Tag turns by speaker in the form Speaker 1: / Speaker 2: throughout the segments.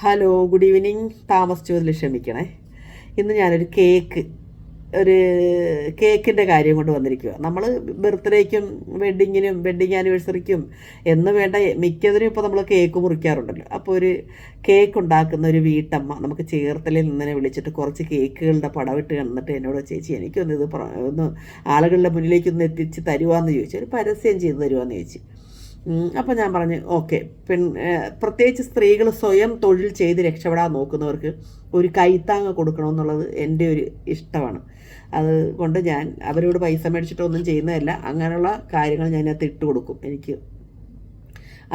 Speaker 1: Hello good evening താമസിച്ചതിൽ ക്ഷമിക്കണേ. ഇന്ന് ഞാനൊരു കേക്ക് ഒരു കേക്കിന്റെ കാര്യം കൊണ്ട് വന്നിരിക്കുക നമ്മൾ ബർത്ത്ഡേക്കും വെഡ്ഡിങ്ങിനും വെഡ്ഡിങ് ആനിവേഴ്സറിക്കും എന്ന് വേണ്ട മിക്കതിനും ഇപ്പോൾ നമ്മൾ കേക്ക് മുറിക്കാറുണ്ടല്ലോ. അപ്പോൾ ഒരു കേക്ക് ഉണ്ടാക്കുന്ന ഒരു വീട്ടമ്മ നമുക്ക് ചേർത്തലയിൽ നിന്നെ വിളിച്ചിട്ട് കുറച്ച് കേക്കുകളുടെ പടവിട്ട് കണ്ടിട്ട് എന്നോട് ചേച്ചി എനിക്കൊന്ന് ഇത് ഒന്ന് ആളുകളുടെ മുന്നിലേക്കൊന്ന് എത്തിച്ച് തരുവാന്ന് ചോദിച്ചു. ഒരു പരസ്യം ചെയ്ത് തരുവാന്ന് ചോദിച്ചു. അപ്പം ഞാൻ പറഞ്ഞു ഓക്കെ പെൺ പ്രത്യേകിച്ച് സ്ത്രീകൾ സ്വയം തൊഴിൽ ചെയ്ത് രക്ഷപ്പെടാൻ നോക്കുന്നവർക്ക് ഒരു കൈത്താങ്ങ് കൊടുക്കണമെന്നുള്ളത് എന്റെ ഒരു ഇഷ്ടമാണ്. അതുകൊണ്ട് ഞാൻ അവരോട് പൈസ മേടിച്ചിട്ടൊന്നും ചെയ്യുന്നതല്ല. അങ്ങനെയുള്ള കാര്യങ്ങൾ ഞാൻ ഇട്ട് കൊടുക്കും. എനിക്ക്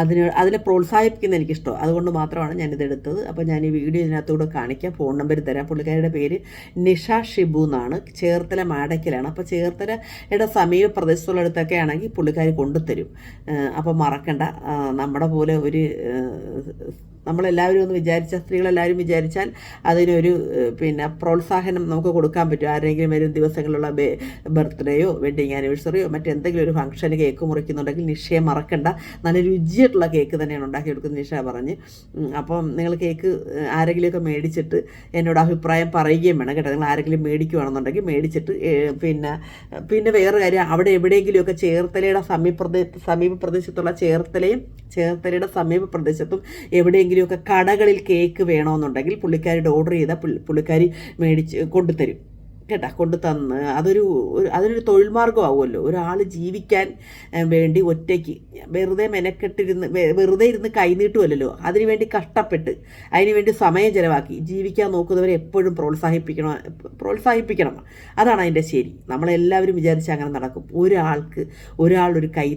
Speaker 1: അതിന് അതിനെ പ്രോത്സാഹിപ്പിക്കുന്ന എനിക്കിഷ്ടം. അതുകൊണ്ട് മാത്രമാണ് ഞാനിത് എടുത്തത്. അപ്പോൾ ഞാൻ ഈ വീഡിയോ ഇതിനകത്തൂടെ കാണിക്കാം. ഫോൺ നമ്പർ തരാം. പുള്ളിക്കാരിയുടെ പേര് നിഷ ഷിബു എന്നാണ്. ചേർത്തല മാടയ്ക്കലാണ്. അപ്പോൾ ചേർത്തലയുടെ സമീപ പ്രദേശത്തുള്ളിടത്തൊക്കെ ആണെങ്കിൽ പുള്ളിക്കാരി കൊണ്ടുതരും അപ്പോൾ മറക്കണ്ട. നമ്മുടെ പോലെ ഒരു നമ്മളെല്ലാവരും ഒന്ന് വിചാരിച്ച സ്ത്രീകളെല്ലാവരും വിചാരിച്ചാൽ അതിനൊരു പിന്നെ പ്രോത്സാഹനം നമുക്ക് കൊടുക്കാൻ പറ്റും. ആരെങ്കിലും വരും ദിവസങ്ങളിലുള്ള ബർത്ത്ഡേയോ വെഡിങ് ആനിവേഴ്സറിയോ മറ്റെന്തെങ്കിലും ഒരു ഫംഗ്ഷന് കേക്ക് മുറിക്കുന്നുണ്ടെങ്കിൽ നിഷയെ മറക്കണ്ട. നല്ല രുചിയായിട്ടുള്ള കേക്ക് തന്നെയാണ് ഉണ്ടാക്കി കൊടുക്കുന്നത് നിഷ പറഞ്ഞ്. അപ്പം നിങ്ങൾ കേക്ക് ആരെങ്കിലുമൊക്കെ മേടിച്ചിട്ട് എന്നോട് അഭിപ്രായം പറയുകയും വേണം കേട്ടോ. നിങ്ങൾ ആരെങ്കിലും മേടിക്കുകയാണെന്നുണ്ടെങ്കിൽ മേടിച്ചിട്ട് പിന്നെ പിന്നെ വേറെ കാര്യം അവിടെ എവിടെയെങ്കിലുമൊക്കെ ചേർത്തലയുടെ സമീപ പ്രദേശ സമീപ പ്രദേശത്തുള്ള ചേർത്തലയും ചേർത്തലയുടെ സമീപ പ്രദേശത്തും എവിടെയെങ്കിലുമൊക്കെ കടകളിൽ കേക്ക് വേണമെന്നുണ്ടെങ്കിൽ പുള്ളിക്കാരിയുടെ ഓർഡർ ചെയ്താൽ പുള്ളിക്കാരി മേടിച്ച് കൊണ്ടുതരും. കേട്ടാ? കൊണ്ടു തന്ന് അതൊരു അതിനൊരു തൊഴിൽ മാർഗമാവുമല്ലോ ഒരാൾ ജീവിക്കാൻ വേണ്ടി ഒറ്റയ്ക്ക് വെറുതെ മെനക്കെട്ടിരുന്ന് വെറുതെ ഇരുന്ന് കൈനീട്ടുമല്ലോ അതിനുവേണ്ടി കഷ്ടപ്പെട്ട് അതിനുവേണ്ടി സമയം ചിലവാക്കി ജീവിക്കാൻ നോക്കുന്നവരെ എപ്പോഴും പ്രോത്സാഹിപ്പിക്കണം പ്രോത്സാഹിപ്പിക്കണം. അതാണ് അതിന്റെ ശരി. നമ്മളെല്ലാവരും വിചാരിച്ച് അങ്ങനെ നടക്കും. ഒരാൾക്ക് ഒരാളൊരു കൈ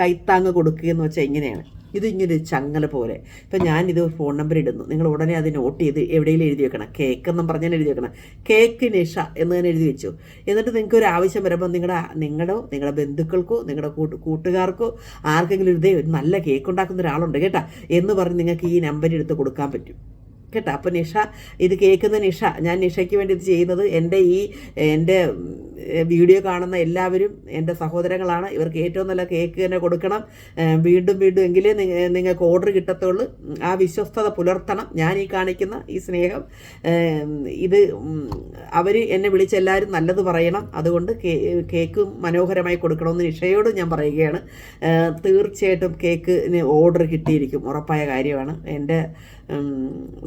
Speaker 1: കൈത്താങ്ങ് കൊടുക്കുക എന്ന് വെച്ചാൽ ഇങ്ങനെയാണ്. ഇത് ഇങ്ങനെ ചങ്ങല പോലെ. ഇപ്പം ഞാനിത് ഫോൺ നമ്പർ ഇടുന്നു. നിങ്ങൾ ഉടനെ അത് നോട്ട് ചെയ്ത് എവിടെയെങ്കിലും എഴുതി വെക്കണം. കേക്ക് എന്നും പറഞ്ഞാൽ എഴുതി വെക്കണം. കേക്ക് നിഷ എന്ന് തന്നെ എഴുതി വെച്ചു. എന്നിട്ട് നിങ്ങൾക്ക് ഒരു ആവശ്യം വരുമ്പോൾ നിങ്ങളുടെ നിങ്ങളോ നിങ്ങളുടെ ബന്ധുക്കൾക്കോ നിങ്ങളുടെ കൂട്ട് കൂട്ടുകാർക്കോ ആർക്കെങ്കിലും ഒരു നല്ല കേക്ക് ഉണ്ടാക്കുന്ന ഒരാളുണ്ട് കേട്ടാ. എന്ന് പറഞ്ഞ് നിങ്ങൾക്ക് ഈ നമ്പർ എടുത്ത് കൊടുക്കാൻ പറ്റും. കേട്ടോ. അപ്പോൾ നിഷ ഇത് കേൾക്കുന്ന നിഷ ഞാൻ നിഷയ്ക്ക് വേണ്ടി ഇത് ചെയ്യുന്നത് എന്റെ ഈ എന്റെ വീഡിയോ കാണുന്ന എല്ലാവരും എന്റെ സഹോദരങ്ങളാണ്. ഇവർക്ക് ഏറ്റവും നല്ല കേക്ക് തന്നെ കൊടുക്കണം. വീണ്ടും വീണ്ടും എങ്കിലേ നിങ്ങൾക്ക് ഓർഡർ കിട്ടത്തുള്ളൂ. ആ വിശ്വസ്തത പുലർത്തണം. ഞാൻ ഈ കാണിക്കുന്ന ഈ സ്നേഹം ഇത് അവർ എന്നെ വിളിച്ച് എല്ലാവരും നല്ലത് പറയണം. അതുകൊണ്ട് കേക്കും മനോഹരമായി കൊടുക്കണമെന്ന് നിഷയോട് ഞാൻ പറയുകയാണ്. തീർച്ചയായിട്ടും കേക്കിന് ഓർഡർ കിട്ടിയിരിക്കും. ഉറപ്പായ കാര്യമാണ്. എന്റെ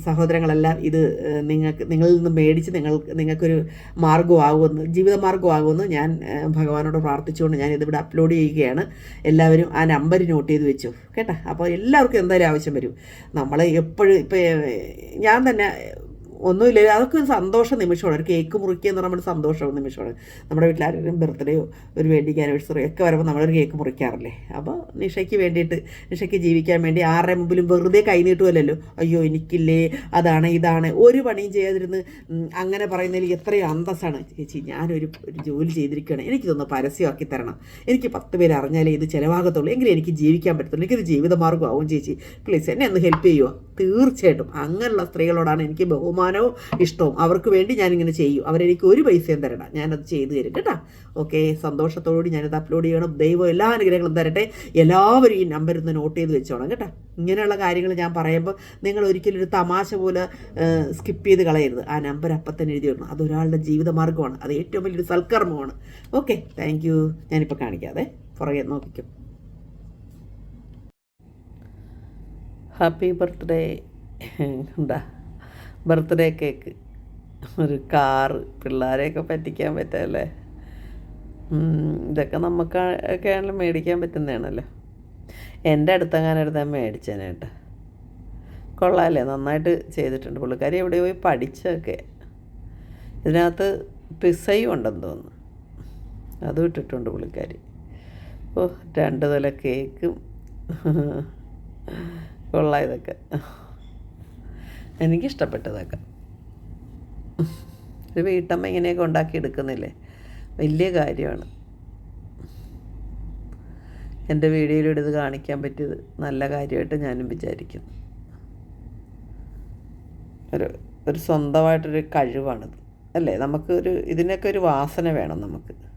Speaker 1: സഹോദരങ്ങളെല്ലാം ഇത് നിങ്ങൾക്ക് നിങ്ങളിൽ നിന്ന് മേടിച്ച് നിങ്ങൾ നിങ്ങൾക്കൊരു മാർഗമാകുമെന്ന് ജീവിത മാർഗമാകുമെന്ന് ഞാൻ ഭഗവാനോട് പ്രാർത്ഥിച്ചുകൊണ്ട് ഞാൻ ഇതിവിടെ അപ്ലോഡ് ചെയ്യുകയാണ്. എല്ലാവരും ആ നമ്പർ നോട്ട് ചെയ്ത് വെച്ചു കേട്ടോ? അപ്പോൾ എല്ലാവർക്കും എന്തായാലും ആവശ്യം വരും. നമ്മൾ എപ്പോഴും ഇപ്പം ഞാൻ തന്നെ ഒന്നുമില്ല അതൊക്കെ ഒരു സന്തോഷ നിമിഷമാണ്. ഒരു കേക്ക് മുറിക്കുക എന്ന് പറയുമ്പോൾ സന്തോഷമുള്ള സന്തോഷ നിമിഷമാണ്. നമ്മുടെ ആരെങ്കിലും ബർത്ത്ഡേയോ ഒരു വെഡിങ് ആനിവേഴ്സറിയോ ഒക്കെ വരുമ്പോൾ നമ്മളൊരു കേക്ക് മുറിക്കാറില്ലേ? അപ്പോൾ നിഷയ്ക്ക് വേണ്ടിയിട്ട് നിഷയ്ക്ക് ജീവിക്കാൻ വേണ്ടി ആരുടെ മുമ്പിലും വെറുതെ കൈനീട്ടുമല്ലോ അയ്യോ എനിക്കില്ലേ അതാണ് ഇതാണ്. ഒരു പണിയും ചെയ്യാതിരുന്ന് അങ്ങനെ പറയുന്നതിൽ എത്രയും അന്തസ്സാണ്. ചേച്ചി ഞാനൊരു ഒരു ജോലി ചെയ്തിരിക്കുകയാണ്. എനിക്ക് എനിക്കിതൊന്ന് പരസ്യമാക്കി തരണം. എനിക്ക് പത്ത് പേര് അറിഞ്ഞാലേ ഇത് ചിലവാകത്തുള്ളൂ. എങ്കിലും എനിക്ക് ജീവിക്കാൻ പറ്റത്തുള്ളൂ. എനിക്കൊരു ജീവിതമാർഗമാവും ചേച്ചി. പ്ലീസ് എന്നെ ഒന്ന് ഹെൽപ്പ് ചെയ്യുമോ തീർച്ചയായിട്ടും. അങ്ങനെയുള്ള സ്ത്രീകളോടാണ് എനിക്ക് ബഹുമാനവും ഇഷ്ടവും അവർക്ക് വേണ്ടി ഞാനിങ്ങനെ ചെയ്യും. അവരെനിക്ക് ഒരു പൈസയും തരണം ഞാനത് ചെയ്തു തരും കേട്ടോ. ഓക്കെ? സന്തോഷത്തോടുകൂടി ഞാനത് അപ്ലോഡ് ചെയ്യണം. ദൈവം എല്ലാ അനുഗ്രഹങ്ങളും തരട്ടെ. എല്ലാവരും ഈ നമ്പർ ഒന്ന് നോട്ട് ചെയ്ത് വെച്ചോണം കേട്ടോ. ഇങ്ങനെയുള്ള കാര്യങ്ങൾ ഞാൻ പറയുമ്പോൾ നിങ്ങൾ ഒരിക്കലും ഒരു തമാശ പോലെ സ്കിപ്പ് ചെയ്ത് കളയരുത്. ആ നമ്പർ അപ്പം തന്നെ എഴുതി വരണം അത് ഒരാളുടെ ജീവിതമാർഗമാണ്. അത് ഏറ്റവും വലിയൊരു സൽക്കർമ്മമാണ്. ഓക്കെ? താങ്ക് യു ഞാനിപ്പോൾ കാണിക്കാതെ പുറകെ നോക്കിക്കും. ഹാപ്പി ബർത്ത്ഡേ എന്താ ബർത്ത്ഡേ കേക്ക്. ഒരു കാറ് പിള്ളേരെയൊക്കെ പറ്റിക്കാൻ പറ്റുമല്ലേ ഉം, ഇതൊക്കെ നമുക്ക് ഒക്കെ ആണെങ്കിലും മേടിക്കാൻ പറ്റുന്നതാണല്ലോ. എന്റെ അടുത്തെങ്ങാനും എടുത്താൽ മേടിച്ചേനെ കേട്ടോ. കൊള്ളാമല്ലേ നന്നായിട്ട് ചെയ്തിട്ടുണ്ട് പുള്ളിക്കാരി. എവിടെ പോയി പഠിച്ചതൊക്കെ ഇതിനകത്ത് പിസയും ഉണ്ടെന്ന് തോന്നുന്നു. അതും ഇട്ടിട്ടുണ്ട് പുള്ളിക്കാരി. ഓ രണ്ട് തല കേക്കും. കൊള്ളാം ഇതൊക്കെ. എനിക്കിഷ്ടപ്പെട്ടതൊക്കെ. ഒരു വീട്ടമ്മ ഇങ്ങനെയൊക്കെ ഉണ്ടാക്കി എടുക്കുന്നില്ലേ വലിയ കാര്യമാണ്. എന്റെ വീഡിയോയിലൂടെ ഇത് കാണിക്കാൻ പറ്റിയത് നല്ല കാര്യമായിട്ട് ഞാനും വിചാരിക്കുന്നു. ഒരു ഒരു സ്വന്തമായിട്ടൊരു കഴിവാണിത്. അല്ലേ? നമുക്കൊരു ഇതിനൊക്കെ ഒരു വാസന വേണം നമുക്ക്.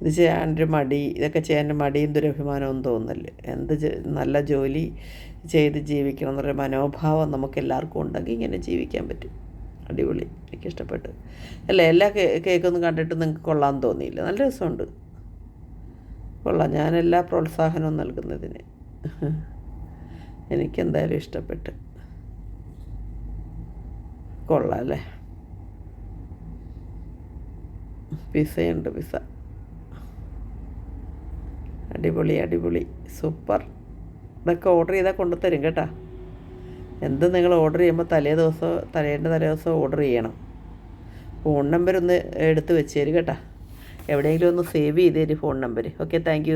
Speaker 1: ഇത് ചെയ്യാനൊരു മടി ഇതൊക്കെ ചെയ്യാനൊരു മടിയും ദുരഭിമാനവും തോന്നൽ എന്ത് നല്ല ജോലി ചെയ്ത് ജീവിക്കണം എന്നൊരു മനോഭാവം നമുക്ക് എല്ലാവർക്കും ഉണ്ടെങ്കിൽ ഇങ്ങനെ ജീവിക്കാൻ പറ്റും. അടിപൊളി എനിക്ക് ഇഷ്ടപ്പെട്ടു അല്ല എല്ലാ കേ കേക്കൊന്നും കണ്ടിട്ട് നിങ്ങൾക്ക് കൊള്ളാൻ തോന്നിയില്ല. നല്ല രസമുണ്ട്. കൊള്ളാം ഞാൻ എല്ലാ പ്രോത്സാഹനവും നൽകുന്നതിന് എനിക്കെന്തായാലും ഇഷ്ടപ്പെട്ട്. കൊള്ളാം അല്ലേ? പിസയുണ്ട് പിസ. അടിപൊളി അടിപൊളി. സൂപ്പർ. ഇതൊക്കെ ഓർഡർ ചെയ്താൽ കൊണ്ടുതരും കേട്ടോ. എന്ത് നിങ്ങൾ ഓർഡർ ചെയ്യുമ്പോൾ തലേ ദിവസം തലേന്റെ തലേ ദിവസം ഓർഡർ ചെയ്യണം. ഫോൺ നമ്പർ ഒന്ന് എടുത്ത് വെച്ചേര് കേട്ടോ. എവിടെയെങ്കിലും ഒന്ന് സേവ് ചെയ്തേര് ഫോൺ നമ്പർ ഓക്കെ താങ്ക്